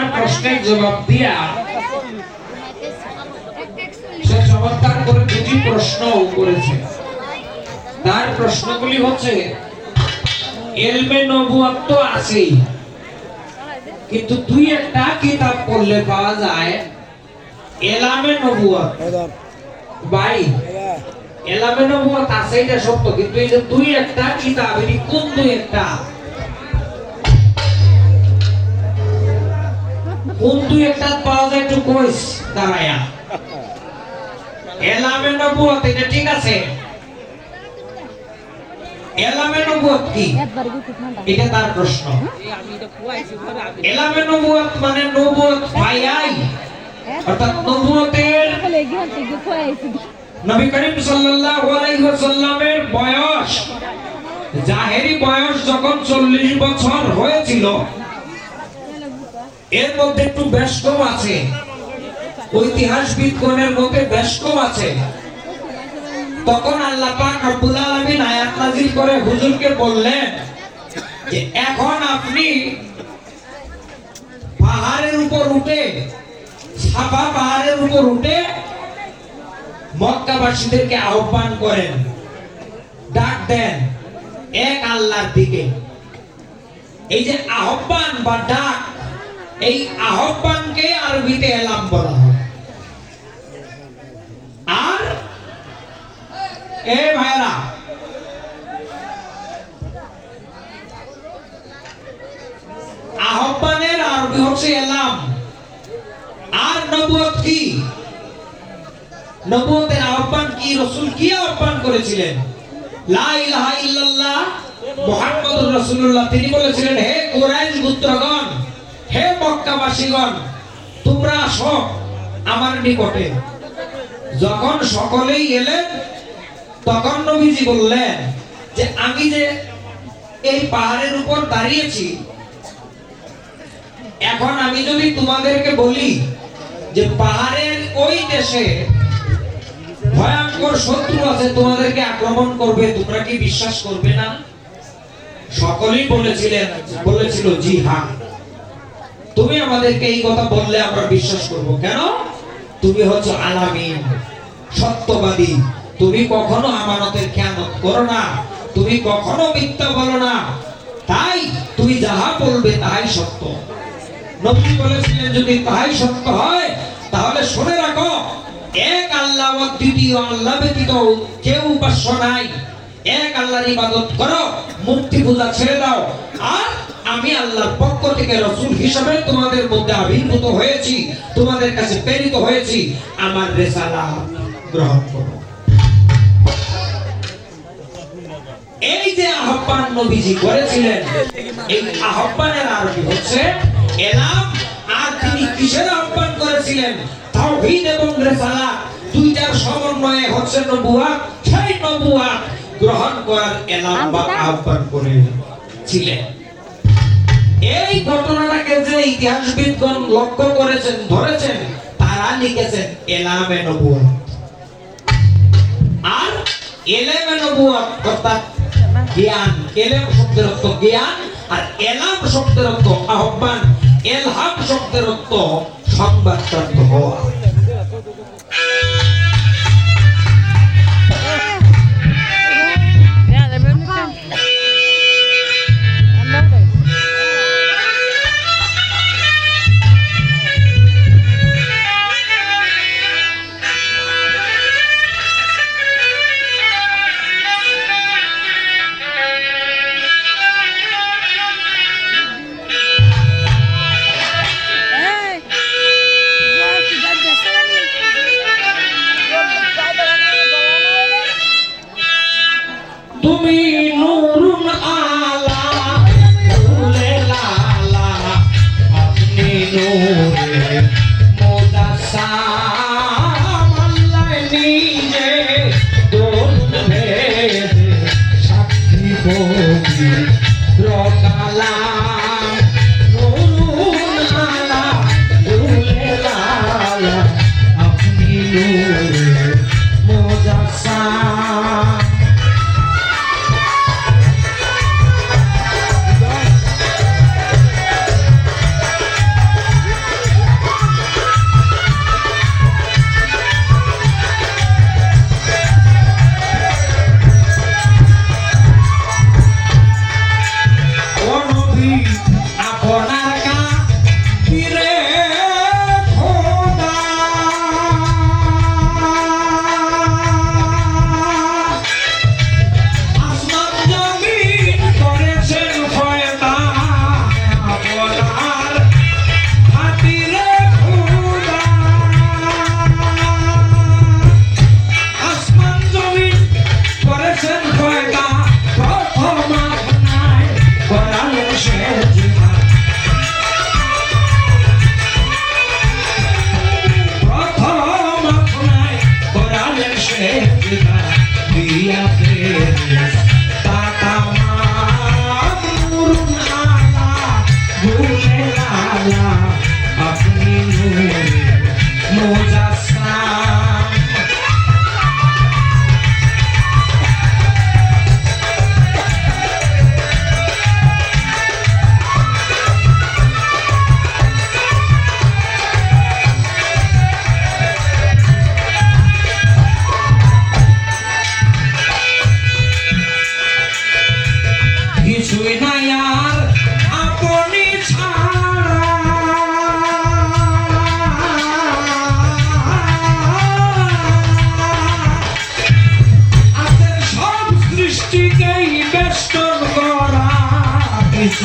আমার প্রশ্নের জবাব দিয়া সে চমৎকার করে দুটি প্রশ্ন করেছে। তার প্রশ্নগুলি হচ্ছে, এলমে নবুয়াত তো আছেই, কিন্তু দুই একটা কিতাব পড়লে পাওয়া যায়, এলামে নবুয়াত ভাই, এলামে নবুয়াত আছে এটা সত্য, কিন্তু এই যে দুই একটা কিতাব এটি কোন দুই একটা একটা পাওয়া যায়, একটু কইস এলামে নবুয়াত, এটা ঠিক আছে? এলামে নবুয়াত কি? এটা তার প্রশ্ন। এলামে নবুয়াত মানে নবুয়াত পাইয়াই অর্থাৎ নবুয়তের নবী করিম সাল্লাল্লাহু আলাইহি ওয়াসাল্লামের বয়স, জাহেরি বয়স যখন 40 বছর হয়েছিল এর মধ্যে একটু বেশ কম আছে। ঐতিহাসবিদগণের মধ্যে বেশ কম আছে। তখন আল্লাহ পাক রব্বুল আলামিন আয়াত নাযিল করে হুজুরকে বললেন যে, এখন আপনি পাহাড়ের উপর উঠে সাফা পাহাড়ের উপর উঠে মক্কাবাসীদেরকে আহ্বান করেন। ডাক দেন এক আল্লাহর দিকে। এই যে আহ্বান বা ডাক এই আহ্বানকে আরবিতে এলাম বলা হয়। আর? এ ভাইরা আহ্বানের আরবি হচ্ছে এলাম। আর নবুয়ত কি? নবুয়তের আহ্বান কি? রসুল কি আহ্বান করেছিলেন? লা ইলাহা ইল্লাল্লাহ মুহাম্মাদুর রাসূলুল্লাহ, তিনি বলেছিলেন, হে কুরাইশ গোত্রগণ মক্কাবাসীগণ, তোমরা আসো আমার নিকটে। যখন সকলেই এলেন, তখন নবীজি বললেন যে, আমি যে এই পাহাড়ের উপর দাঁড়িয়েছি, এখন আমি যদি তোমাদেরকে বলি যে, পাহাড়ের ওই দেশে ভয়ঙ্কর শত্রু আছে, তোমাদেরকে আক্রমণ করবে, তোমরা কি বিশ্বাস করবে না? সকলেই বলেছিলেন, বলেছিল, জি হ্যাঁ। তুমি আমাদেরকে এই কথা বললে আমরা বিশ্বাস করব। কেন? তুমি হচ্ছে আলামিন, সত্যবাদী। তুমি কখনো আমানতের খেয়ানত করো না। তুমি কখনো মিথ্যা বলো না। তাই তুমি যাহা বলবে তাহাই সত্য। নবী বলেছিলেন, যদি তাহাই সত্য হয়, তাহলে শুনে রাখো, এক আল্লাহ দ্বিতীয় আল্লাহ ব্যতীত কেউ উপাস্য নাই। এক আল্লাহর ইবাদত করো মূর্তি পূজা ছেড়ে দাও। আর আমি আল্লাহর পক্ষ থেকে রসুল হিসাবে তোমাদের মধ্যে আবির্ভূত হয়েছি তোমাদের কাছে প্রেরিত হয়েছি আমার রেসালা গ্রহণ করো। এই যে আহ্বান নবীজি করেছিলেন এই আহ্বানের আরবি হচ্ছে এলাম আর তিনি কিসের আহ্বান করেছিলেন? তাওহীদ এবং রিসালাত দুইটার সমন্বয়ে হচ্ছে নবুয়াত সেই নবুয়াত গ্রহণ করার এলাম বা আহ্বান করেছিলেন। এই ঘটনাটাকে যে ইতিহাসবিদগণ লক্ষ্য করেছেন, ধরেছেন, তারা লিখেছেন এলামে নবুয়া আর এলেমে নবুয়া অর্থাৎ জ্ঞান, এলেম শব্দের অর্থ জ্ঞান, আর এলাম শব্দের অর্থ আহ্বান, এলহাম শব্দের অর্থ সংবাদ হওয়া। Oh দিয়া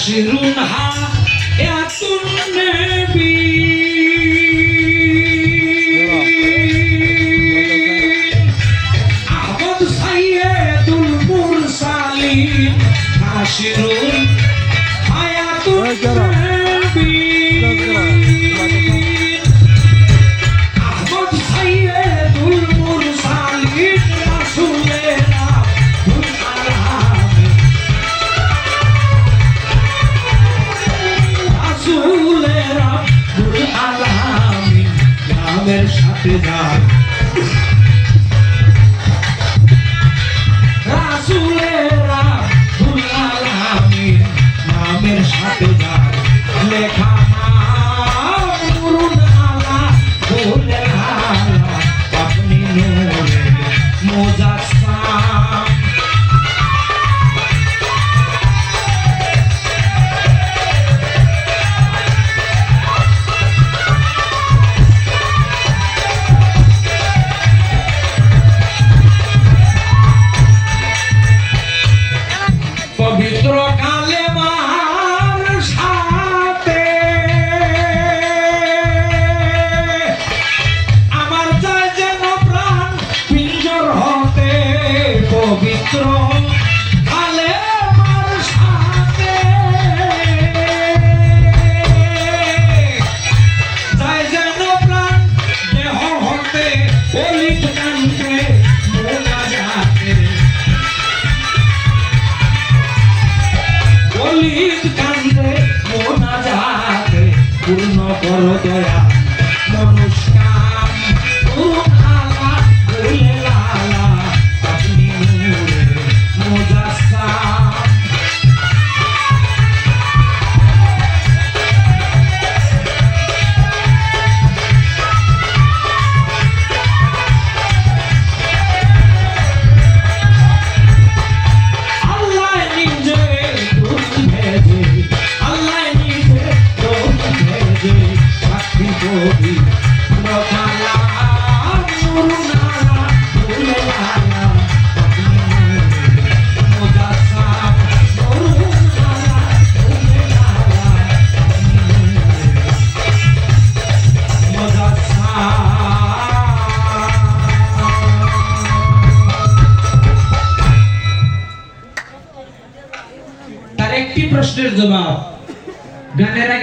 عشر حياة النبي أحمد سيد المرسلين عشر حياة النبي Navidad. করো নমস্কার মাফ গানের